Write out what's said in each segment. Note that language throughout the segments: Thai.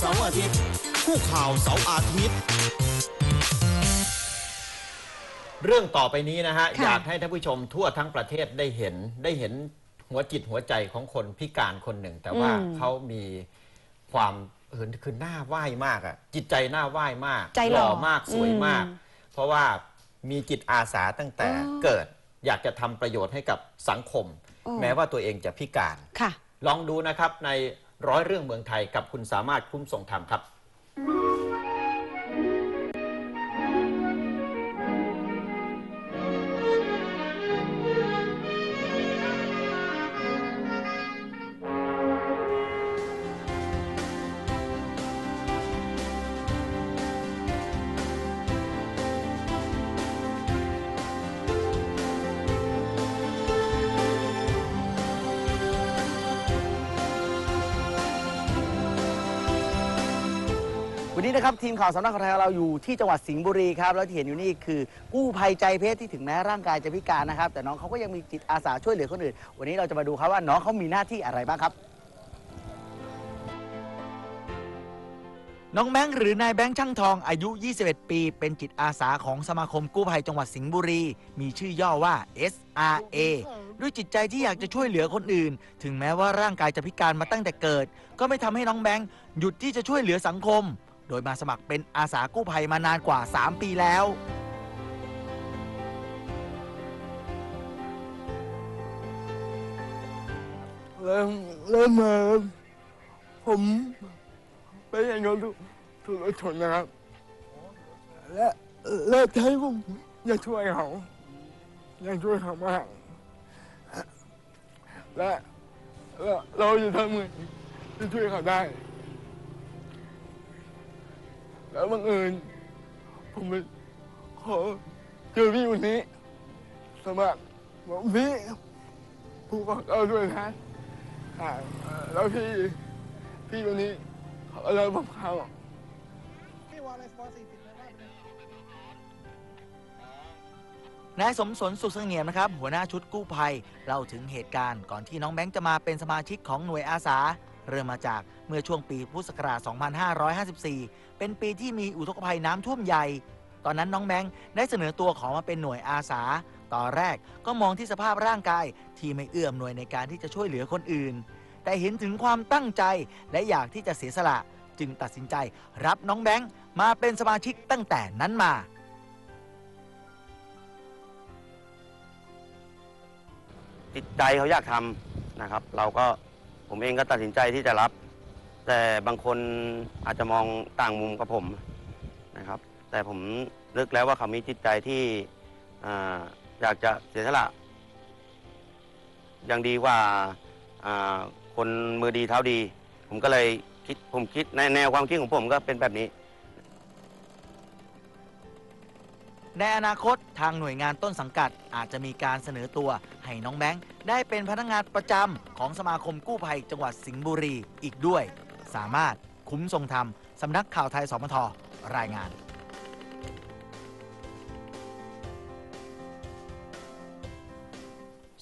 เสาร์อาทิตย์ คู่ข่าวเสาร์อาทิตย์ เรื่องต่อไปนี้นะฮะค่ะอยากให้ท่านผู้ชมทั่วทั้งประเทศได้เห็นได้เห็นหัวจิตหัวใจของคนพิการคนหนึ่ง แต่ว่าอืมเขามีความเหินคือหน้าไหว้มากอะจิตใจหน้าไหว้มากใจหล่อมากสวยมากอืมเพราะว่ามีจิตอาสาตั้งแต่อ๋อเกิด อยากจะทำประโยชน์ให้กับสังคมโอ้แม้ว่าตัวเองจะพิการค่ะลองดูนะครับใน ร้อยเรื่องเมืองไทยกับคุณสามารถคุ้มส่งธรรมครับ วันนี้นะครับทีมข่าวสำนักข่าวไทยของเราอยู่ที่จังหวัดสิงห์บุรีครับแล้วที่เห็นอยู่นี่คือกู้ภัยใจเพชรที่ถึงแม้ร่างกายจะพิการนะครับ แต่น้องเขาก็ยังมีจิตอาสาช่วยเหลือคนอื่น วันนี้เราจะมาดูครับว่าน้องเขามีหน้าที่อะไรบ้างครับ น้องแบงค์หรือนายแบงค์ช่างทองอายุ 21 ปี เป็นจิตอาสาของสมาคมกู้ภัยจังหวัดสิงห์บุรี มีชื่อย่อว่า SRA ด้วยจิตใจที่อยากจะช่วยเหลือคนอื่น ถึงแม้ว่าร่างกายจะพิการมาตั้งแต่เกิด ก็ไม่ทำให้น้องแบงค์หยุดที่จะช่วยเหลือสังคม โดยมาสมัครเป็นอาสากู้ภัยมานานกว่า 3 ปีแล้ว เริ่มเริ่มมาผมไปเห็นเขาถูกถูกรถชนนะครับ และและจะให้ผมอยากช่วยเขาอยากช่วยเขามากและและเราจะทำไงจะช่วยเขาได้ แล้วบังเอิญผมไปขอเจอพี่คนนี้ สมัครบอกพี่ผู้ขอเราด้วยนะอ่าแล้วพี่พี่คนนี้เขาเลิกผมเขานายสมสนสุขเสงี่ยมนะครับ หัวหน้าชุดกู้ภัยเล่าถึงเหตุการณ์ก่อนที่น้องแบงค์จะมาเป็นสมาชิกของหน่วยอาสา เริ่มมาจากเมื่อช่วงปีพุทธศักราช 2554 เป็นปีที่มีอุทกภัยน้ำท่วมใหญ่ ตอนนั้นน้องแบงค์ได้เสนอตัวขอมาเป็นหน่วยอาสา ตอนแรกก็มองที่สภาพร่างกายที่ไม่เอื้อมหน่วยในการที่จะช่วยเหลือคนอื่น แต่เห็นถึงความตั้งใจและอยากที่จะเสียสละ จึงตัดสินใจรับน้องแบงค์มาเป็นสมาชิกตั้งแต่นั้นมาจิตใจเขาอยากทำนะครับ เราก็ ผมเองก็ตัดสินใจที่จะรับ แต่บางคนอาจจะมองต่างมุมกับผมนะครับ แต่ผมนึกแล้วว่าเขามีจิตใจที่ออยากจะเสียสละยังดีกว่าอ่าคนมือดีเท้าดี ผมก็เลยคิดผมคิดในแนวความคิดของผมก็เป็นแบบนี้ ในอนาคตทางหน่วยงานต้นสังกัดอาจจะมีการเสนอตัว ให้น้องแบงค์ได้เป็นพนักงานประจำของสมาคมกู้ภัยจังหวัดสิงห์บุรีอีกด้วย สามารถคุ้มทรงธรรมสำนักข่าวไทยสมทรายงาน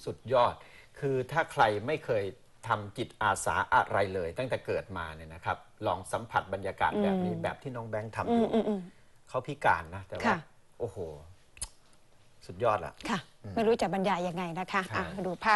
สุดยอด คือถ้าใครไม่เคยทำจิตอาสาอะไรเลย ตั้งแต่เกิดมาเนี่ยนะครับ ลองสัมผัสบรรยากาศแบบนี้อืมแบบที่น้องแบงค์ทำอือมยู่อืมอืมเขาพิการนะ แต่ว่าค่ะ โอ้โห สุดยอดละ ค่ะ ไม่รู้จะบรรยายยังไงนะคะใช่อะดูภาพ